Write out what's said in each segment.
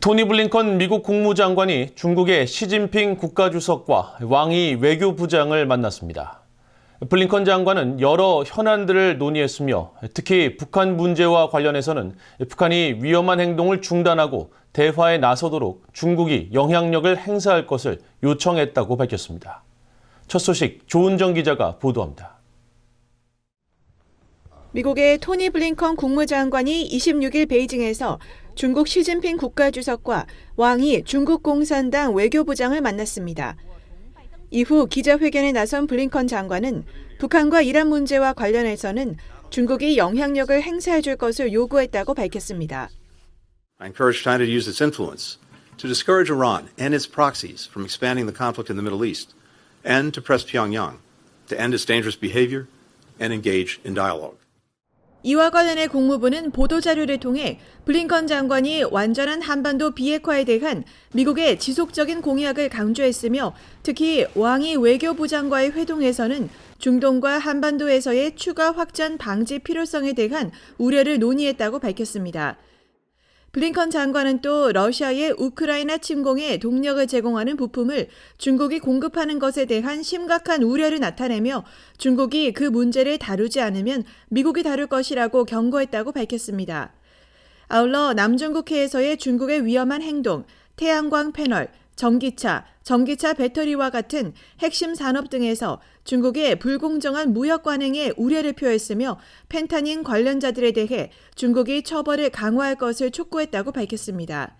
토니 블링컨 미국 국무장관이 중국의 시진핑 국가주석과 왕이 외교부장을 만났습니다. 블링컨 장관은 여러 현안들을 논의했으며 특히 북한 문제와 관련해서는 북한이 위험한 행동을 중단하고 대화에 나서도록 중국이 영향력을 행사할 것을 요청했다고 밝혔습니다. 첫 소식 조은정 기자가 보도합니다. 미국의 토니 블링컨 국무장관이 26일 베이징에서 중국 시진핑 국가주석과 왕이 중국 공산당 외교부장을 만났습니다. 이후 기자회견에 나선 블링컨 장관은 북한과 이란 문제와 관련해서는 중국이 영향력을 행사해 줄 것을 요구했다고 밝혔습니다. I encourage China to use its influence to discourage Iran and its proxies from expanding the conflict in the Middle East and to press Pyongyang to end its dangerous behavior and engage in dialogue. 이와 관련해 국무부는 보도자료를 통해 블링컨 장관이 완전한 한반도 비핵화에 대한 미국의 지속적인 공약을 강조했으며 특히 왕이 외교부장과의 회동에서는 중동과 한반도에서의 추가 확전 방지 필요성에 대한 우려를 논의했다고 밝혔습니다. 블링컨 장관은 또 러시아의 우크라이나 침공에 동력을 제공하는 부품을 중국이 공급하는 것에 대한 심각한 우려를 나타내며 중국이 그 문제를 다루지 않으면 미국이 다룰 것이라고 경고했다고 밝혔습니다. 아울러 남중국해에서의 중국의 위험한 행동, 태양광 패널, 전기차, 전기차 배터리와 같은 핵심 산업 등에서 중국의 불공정한 무역 관행에 우려를 표했으며 펜타닌 관련자들에 대해 중국이 처벌을 강화할 것을 촉구했다고 밝혔습니다.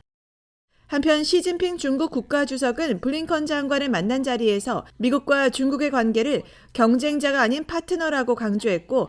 한편 시진핑 중국 국가주석은 블링컨 장관을 만난 자리에서 미국과 중국의 관계를 경쟁자가 아닌 파트너라고 강조했고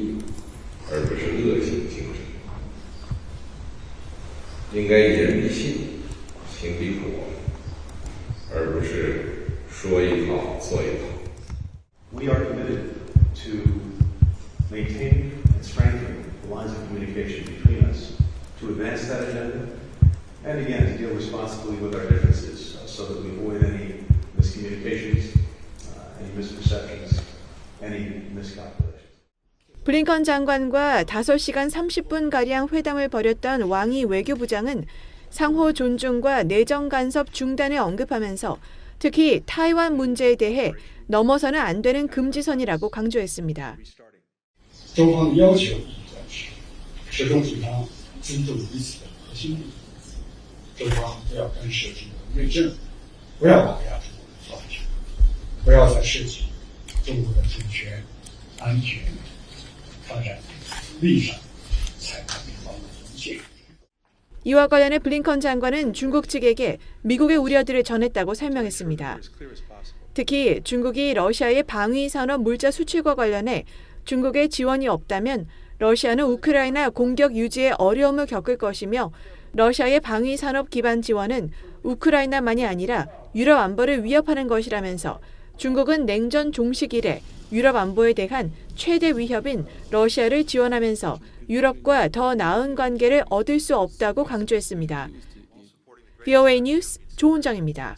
应该言必信，行必果，而不是说一套做一套。 We are committed to maintaining and strengthening the lines of communication between us, to advance that agenda, and again, to deal responsibly with our differences uh, so that we avoid any miscommunications, 블링컨 장관과 5시간 30분가량 회담을 벌였던 왕이 외교부장은 상호 존중과 내정 간섭 중단을 언급하면서 특히 타이완 문제에 대해 넘어서는 안 되는 금지선이라고 강조했습니다. 发展，不要在涉及中国的主权、安全、发展利益上踩到对方的红线。 이와 관련해 블링컨 장관은 중국 측에게 미국의 우려들을 전했다고 설명했습니다. 특히 중국이 러시아의 방위 산업 물자 수출과 관련해 중국의 지원이 없다면 러시아는 우크라이나 공격 유지에 어려움을 겪을 것이며 러시아의 방위 산업 기반 지원은 우크라이나만이 아니라 유럽 안보를 위협하는 것이라면서 중국은 냉전 종식 이래 유럽 안보에 대한 최대 위협인 러시아를 지원하면서 유럽과 더 나은 관계를 얻을 수 없다고 강조했습니다. VOA 뉴스 조은정입니다.